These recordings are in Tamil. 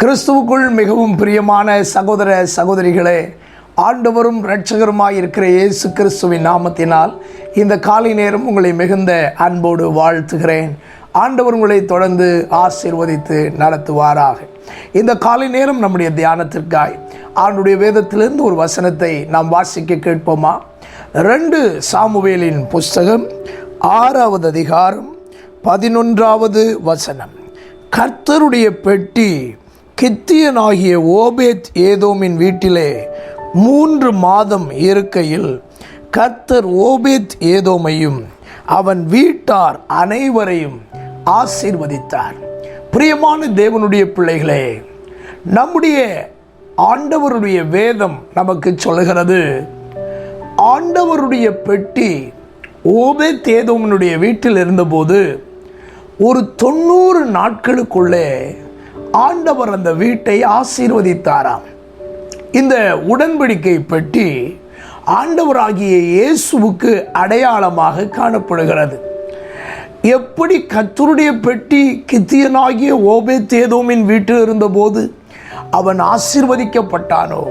கிறிஸ்துவுக்குள் மிகவும் பிரியமான சகோதர சகோதரிகளே ஆண்டவரும் இரட்சகருமாய் இருக்கிற இயேசு கிறிஸ்துவின் நாமத்தினால் இந்த காலை நேரம் உங்களை மிகுந்த அன்போடு வாழ்த்துகிறேன். ஆண்டவர் உங்களை தொடர்ந்து ஆசீர்வதித்து நடத்துவாராக. இந்த காலை நேரம் நம்முடைய தியானத்திற்காய் ஆண்டுடைய வேதத்திலிருந்து ஒரு வசனத்தை நாம் வாசிக்க கேட்போமா? ரெண்டு சாமுவேலின் புஸ்தகம் ஆறாவது அதிகாரம் பதினொன்றாவது வசனம். கர்த்தருடைய பெட்டி கித்தியனாகிய ஓபேத் ஏதோமின் வீட்டிலே மூன்று மாதம் இருக்கையில் கர்த்தர் ஓபேத் ஏதோமையும் அவன் வீட்டார் அனைவரையும் ஆசீர்வதித்தார். பிரியமான தேவனுடைய பிள்ளைகளே நம்முடைய ஆண்டவருடைய வேதம் நமக்கு சொல்கிறது ஆண்டவருடைய பெட்டி ஓபேத் தேதோமனுடைய வீட்டில் இருந்தபோது ஒரு தொண்ணூறு நாட்களுக்குள்ளே ஆண்டவர் அந்த வீட்டை ஆசீர்வதித்தாராம். இந்த உடன்படிக்கை பெட்டி ஆண்டவராகிய இயேசுவுக்கு அடையாளமாக காணப்படுகிறது. எப்படி கத்தருடைய பெட்டி கித்தியனாகிய ஓபேத்தேதோமின் வீட்டில் இருந்தபோது அவன் ஆசிர்வதிக்கப்பட்டானோ?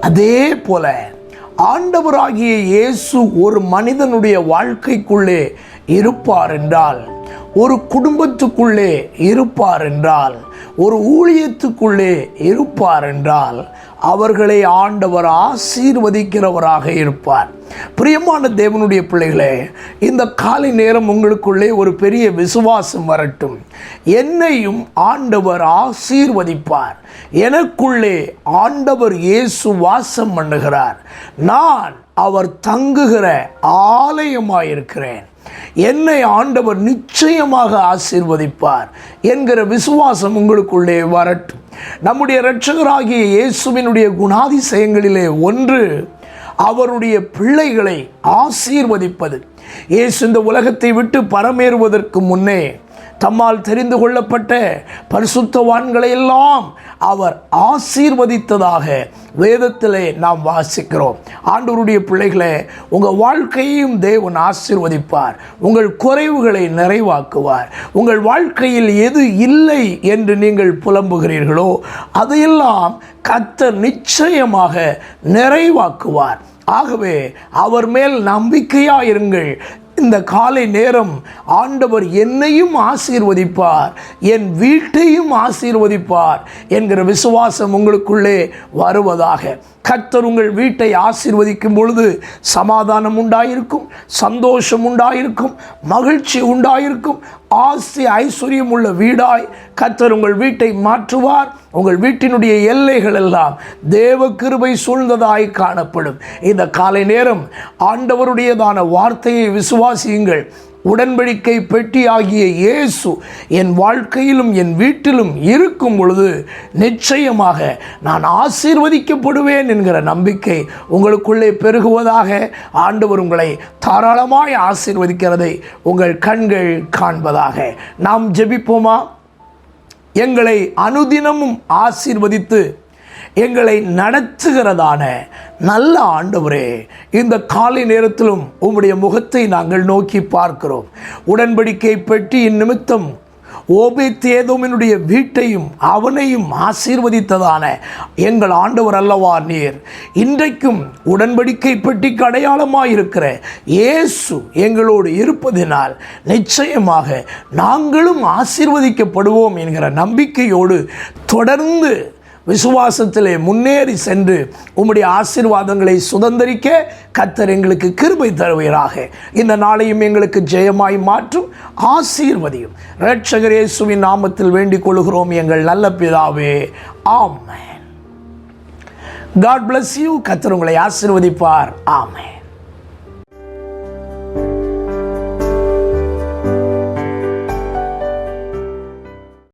அதே போல ஆண்டவராகிய இயேசு ஒரு மனிதனுடைய வாழ்க்கைக்குள்ளே இருப்பார் என்றால் ஒரு குடும்பத்துக்குள்ளே இருப்பார் என்றால் ஒரு ஊழியத்துக்குள்ளே இருப்பார் என்றால் அவர்களை ஆண்டவர் ஆசீர்வதிக்கிறவராக இருப்பார். பிரியமான தேவனுடைய பிள்ளைகளே இந்த காலை நேரம் உங்களுக்குள்ளே ஒரு பெரிய விசுவாசம் வரட்டும். என்னையும் ஆண்டவர் ஆசீர்வதிப்பார். எனக்குள்ளே ஆண்டவர் இயேசு வாசம் பண்ணுகிறார். நான் அவர் தங்குகிற ஆலயமாயிருக்கிறேன். என்னை ஆண்டவர் நிச்சயமாக ஆசீர்வதிப்பார் என்கிற விசுவாசம் உங்களுக்குள்ளே வரட்டும். நம்முடைய இரட்சகராகிய இயேசுவினுடைய குணாதிசயங்களிலே ஒன்று அவருடைய பிள்ளைகளை ஆசீர்வதிப்பது. இயேசு இந்த உலகத்தை விட்டு பரமேறுவதற்கு முன்னே தம்மால் தெரிந்து கொள்ளப்பட்ட பரிசுத்தவான்களை எல்லாம் அவர் ஆசீர்வதித்ததாக வேதத்திலே நாம் வாசிக்கிறோம். ஆண்டவருடைய பிள்ளைகளை உங்கள் வாழ்க்கையையும் தேவன் ஆசீர்வதிப்பார். உங்கள் குறைவுகளை நிறைவாக்குவார். உங்கள் வாழ்க்கையில் எது இல்லை என்று நீங்கள் புலம்புகிறீர்களோ அதையெல்லாம் கத்தர் நிச்சயமாக நிறைவாக்குவார். ஆகவே அவர் மேல் நம்பிக்கையாயிருங்கள். இந்த காலை நேரம் ஆண்டவர் என்னையும் ஆசீர்வதிப்பார் என் வீட்டையும் ஆசீர்வதிப்பார் என்கிற விசுவாசம் உங்களுக்குள்ளே வருவதாக. கர்த்தர் உங்கள் வீட்டை ஆசீர்வதிக்கும் பொழுது சமாதானம் உண்டாயிருக்கும் சந்தோஷம் உண்டாயிருக்கும் மகிழ்ச்சி உண்டாயிருக்கும் ஆசி ஐஸ்வர்யம் உள்ள வீடாய் கத்தர் உங்கள் வீட்டை மாற்றுவார். உங்கள் வீட்டினுடைய எல்லைகள் எல்லாம் தேவ கிருபை சூழ்ந்ததாய் காணப்படும். இந்த காலை நேரம் ஆண்டவருடையதான வார்த்தையை விசுவாசியுங்கள். உடன்படிக்கை பெட்டி ஆகிய இயேசு என் வாழ்க்கையிலும் என் வீட்டிலும் இருக்கும் பொழுது நிச்சயமாக நான் ஆசீர்வதிக்கப்படுவேன் என்கிற நம்பிக்கை உங்களுக்குள்ளே பெருகுவதாக ஆண்டவர் உங்களை தாராளமாய் ஆசீர்வதிக்கிறதை உங்கள் கண்கள் காண்பதாக. நாம் ஜெபிப்போமா? எங்களை அனுதினமும் ஆசீர்வதித்து எங்களை நடத்துகிறதான நல்ல ஆண்டவரே இந்த காலை நேரத்திலும் உம்முடைய முகத்தை நாங்கள் நோக்கி பார்க்கிறோம். உடன்படிக்கை பெட்டியின் நிமித்தம் ஓபேத்தேதோமினுடைய வீட்டையும் அவனையும் ஆசீர்வதித்ததான எங்கள் ஆண்டவர் அல்லவா நீர். இன்றைக்கும் உடன்படிக்கை பெட்டிக்கு அடையாளமாயிருக்கிற இயேசு எங்களோடு இருப்பதினால் நிச்சயமாக நாங்களும் ஆசீர்வதிக்கப்படுவோம் என்கிற நம்பிக்கையோடு தொடர்ந்து விசுவாசத்திலே முன்னேறி சென்று உம்முடைய ஆசீர்வாதங்களை சுதந்திரிக்க கத்தர் எங்களுக்கு கிருபை தருவீராக. இந்த நாளையும் எங்களுக்கு ஜெயமாய் மாற்றும் ஆசீர்வதியும். இரட்சகர் நாமத்தில் வேண்டிக் கொள்கிறோம் எங்கள் நல்ல பிதாவே. ஆமே காட் பிளஸ் யூ கத்தர் உங்களை ஆசீர்வதிப்பார். ஆமே